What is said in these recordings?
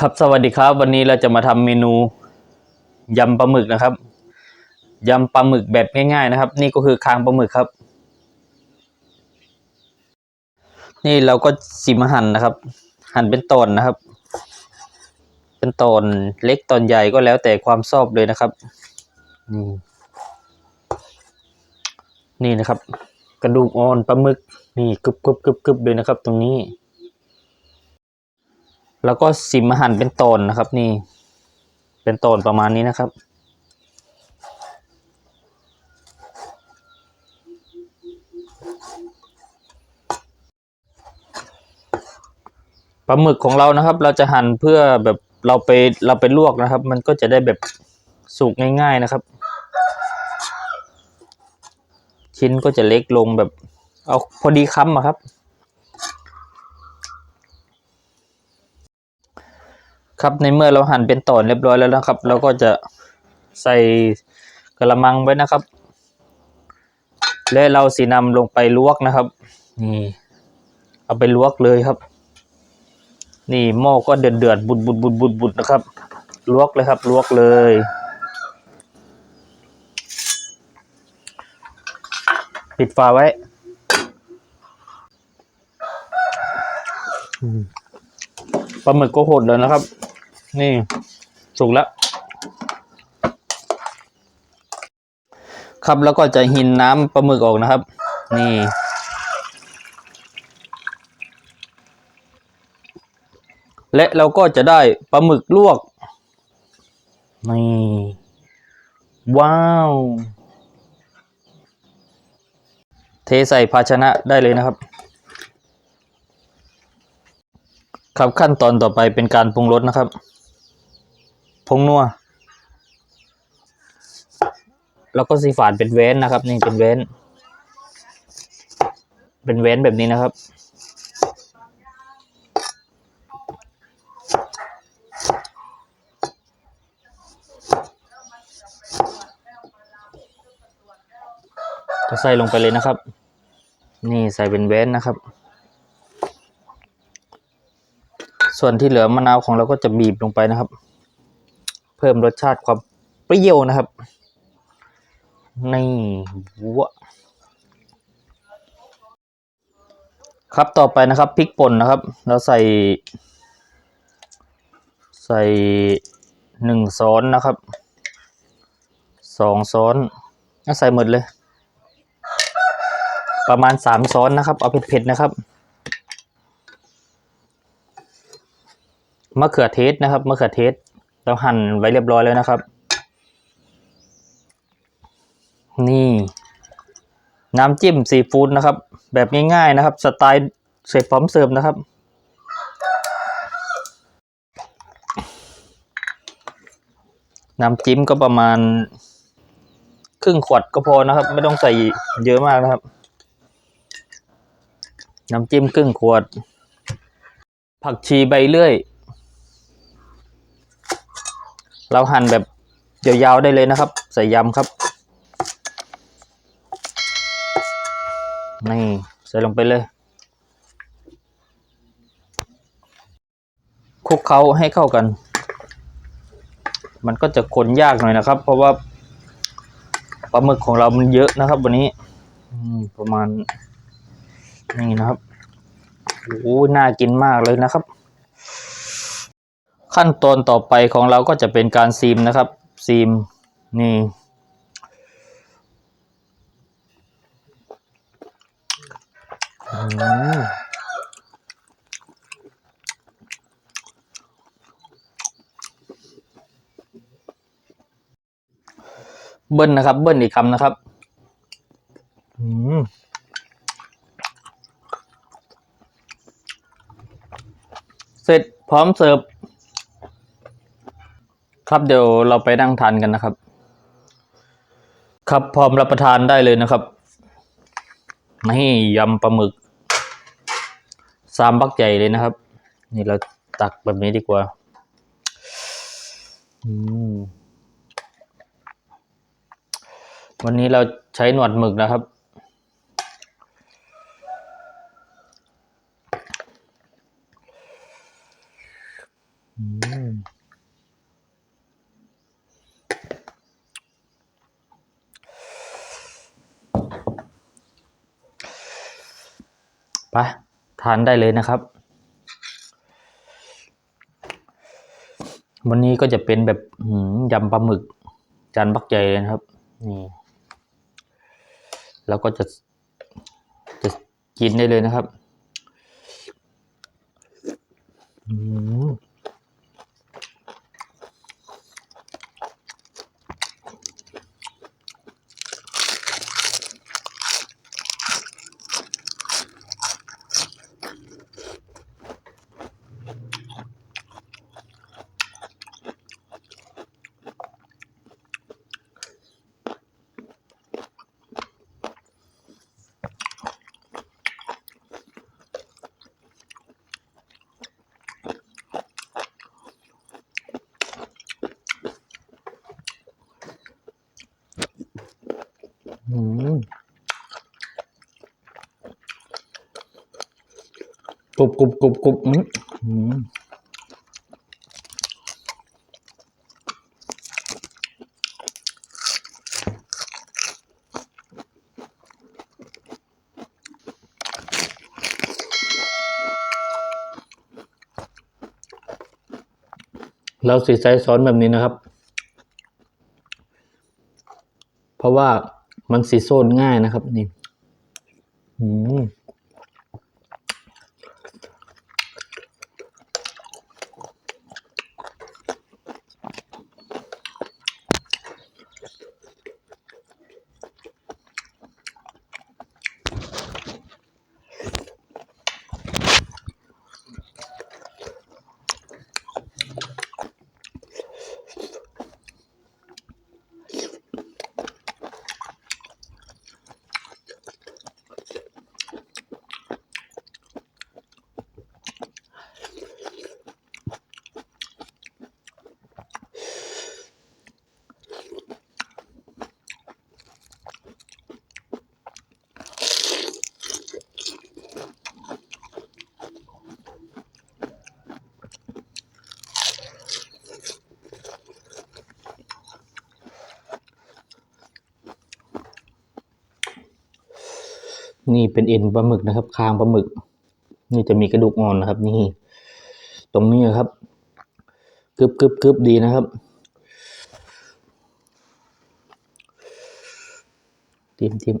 ครับสวัสดีครับ วันนี้เราจะมาทำเมนูยำปลาหมึกนะครับยำปลาหมึกแบบง่ายๆนะครับ นี่ก็คือคางปลาหมึกครับ นี่เราก็สิมาหั่นนะครับ หั่นเป็นตอนนะครับ เป็นตอนเล็กตอนใหญ่ก็แล้วแต่ความชอบเลยนะครับนี่นี่นะครับ กระดูกอ่อนปลาหมึกนี่กรึบกรึบกรึบกรึบเลยนะครับ ตรงนี้ แล้วก็สิมหั่นเป็นตนนะครับ นี่ เป็นตนประมาณนี้นะครับ ปลาหมึกของเรานะครับ เราจะหั่นเพื่อแบบเราไปเราไปลวกนะครับ มันก็จะได้แบบสุกง่ายๆนะครับ ชิ้นก็จะเล็กลงแบบ เอาพอดีคำอะครับ ครับในเมื่อเราหั่นเป็นตอนเรียบร้อยแล้วนะครับ เราก็จะใส่กระมังไว้นะครับ และเราสีนำลงไปลวกนะครับ นี่ เอาไปลวกเลยครับ นี่หม้อก็เดือดเดือดบุดบุดบุดบุดบุดนะครับ ลวกเลยครับ ลวกเลย ปิดฝาไว้ปลาหมึกก็หดเลยนะครับ นี่ สุกแล้ว ครับแล้วก็จะหินน้ำปลาหมึกออกนะครับ นี่และเราก็จะได้ปลาหมึกลวก นี่ ว้าว เทใส่ภาชนะได้เลยนะครับ ครับขั้นตอนต่อไปเป็นการปรุงรสนะครับ ผงนัว แล้วก็สีฝานเป็นแว้นนะครับ นี่เป็นแว้น เป็นแว้นแบบนี้นะครับ ก็ใส่ลงไปเลยนะครับ นี่ใส่เป็นแว้นนะครับส่วนที่เหลือมะนาวของเราก็จะบีบลงไปนะครับ เพิ่มรสชาติความเปรี้ยวนะครับนี่วัวครับต่อไปนะครับพริกป่นนะครับ เราใส่ ใส่หนึ่งช้อนนะครับสองช้อนก็ใส่หมดเลย ประมาณสามช้อนนะครับ เอาเผ็ดๆนะครับมะเขือเทศนะครับมะเขือเทศ เราหั่นไว้เรียบร้อยแล้วนะครับ นี่ น้ำจิ้มซีฟู้ดนะครับ แบบง่ายๆนะครับ สไตล์เสร็จพร้อมเสิร์ฟนะครับน้ำจิ้มก็ประมาณ ครึ่งขวดก็พอนะครับ ไม่ต้องใส่เยอะมากนะครับ น้ำจิ้มครึ่งขวด ผักชีใบเลื่อย เราหั่นแบบยาวๆได้เลยนะครับ ใส่ยำครับนี่ใส่ลงไปเลยคลุกเคล้าให้เข้ากัน มันก็จะคนยากหน่อยนะครับ เพราะว่าปลาหมึกของเรามันเยอะนะครับ วันนี้ประมาณนี่นะครับโอ้น่ากินมากเลยนะครับ ขั้นตอนต่อไปของเราก็จะเป็นการซีมนะครับ ซีมนี่ เบิ้ลนะครับ เบิ้ลอีกคำนะครับ อืมเสร็จพร้อมเสิร์ฟ ครับเดี๋ยวเราไปนั่งทานกันนะครับ ครับพร้อมรับประทานได้เลยนะครับนี่ยำปลาหมึกสามบักใหญ่เลยนะครับ นี่เราตักแบบนี้ดีกว่าวันนี้เราใช้หนวดหมึกนะครับ อืม ไปทานได้เลยนะครับ วันนี้ก็จะเป็นแบบยำปลาหมึก จานบักใหญ่เลยนะครับนี่แล้วก็จะจะกินได้เลยนะครับ อืมอืมก รุบกรุบกรุบกรุบอืมเราสีใสซ้อนแบบนี้นะครับ เพราะว่ามันสีโซนง่ายนะครับนี่อืม นี่เป็นเอ็นปลาหมึกนะครับ คางปลาหมึก นี่จะมีกระดูกอ่อนนะครับ นี่ ตรงนี้นะครับกึบกึบกึบดีนะครับ ทิมทิม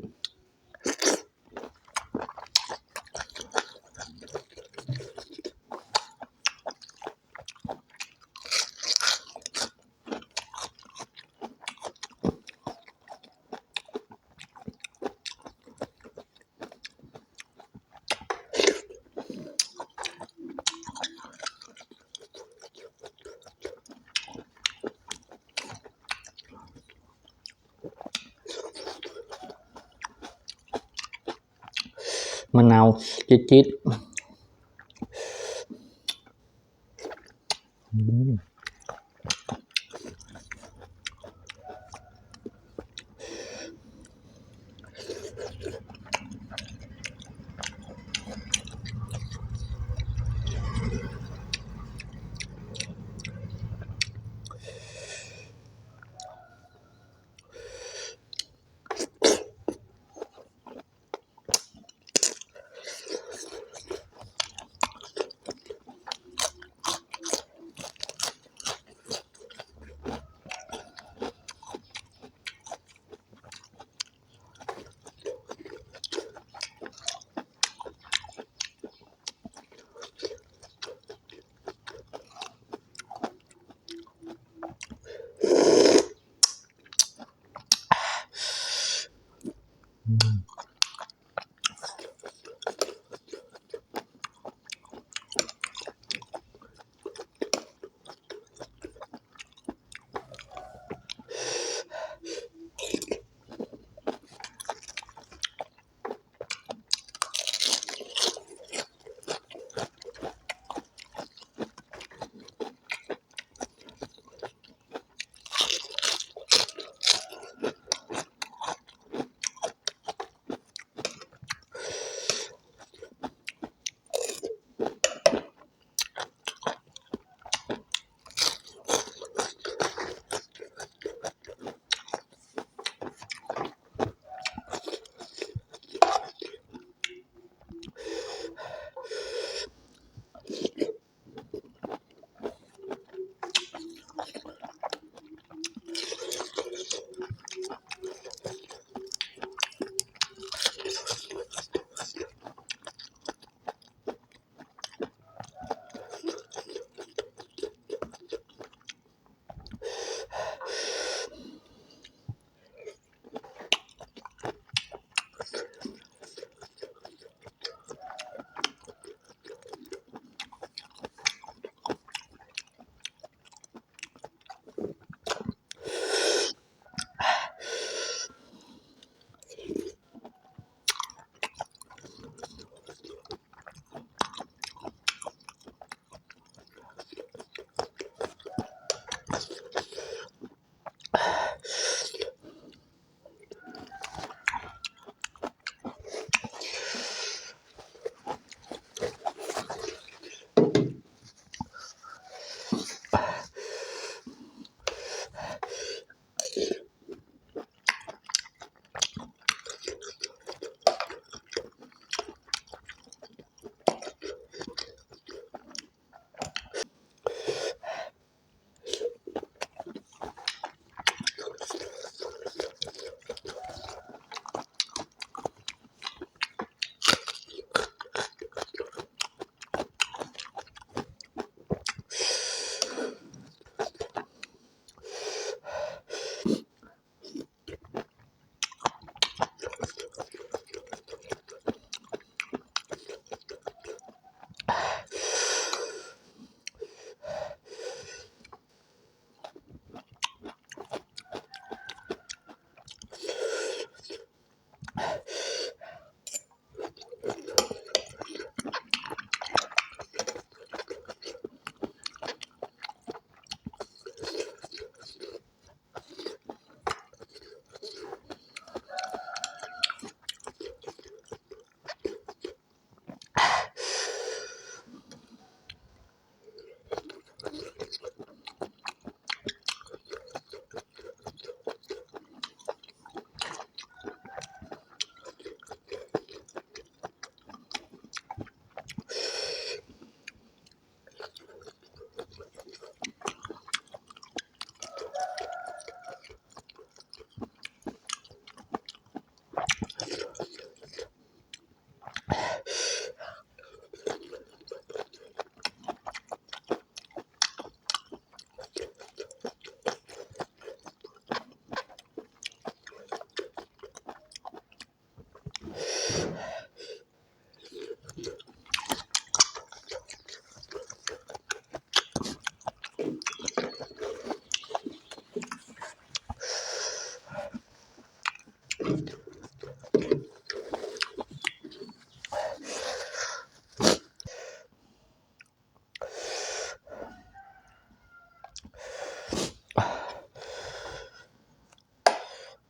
มะนาวจิด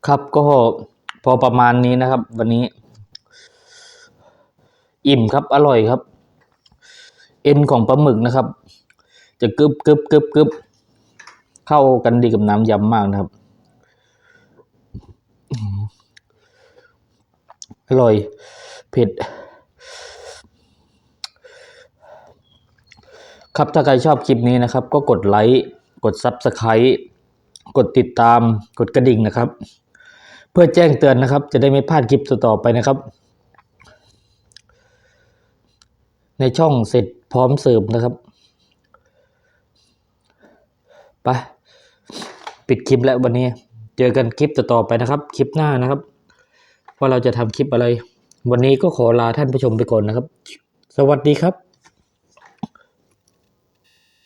ครับก็พอประมาณนี้นะครับ วันนี้ อิ่มครับอร่อยครับ เอ็นของปลาหมึกนะครับ จะกึบกึบกึบกึบเข้ากันดีกับน้ำยำมากนะครับ อร่อยเผ็ดครับถ้าใครชอบคลิปนี้นะครับ ก็กดไลค์ กด Subscribe กดติดตาม กดกระดิ่งนะครับ เพื่อแจ้งเตือนนะครับ จะได้ไม่พลาดคลิปต่อๆไปนะครับ ในช่องเสร็จพร้อมเสิร์ฟนะครับไปปิดคลิปแล้ววันนี้ เจอกันคลิปต่อๆไปนะครับ คลิปหน้านะครับว่าเราจะทำคลิปอะไร วันนี้ก็ขอลาท่านผู้ชมไปก่อนนะครับ สวัสดีครับ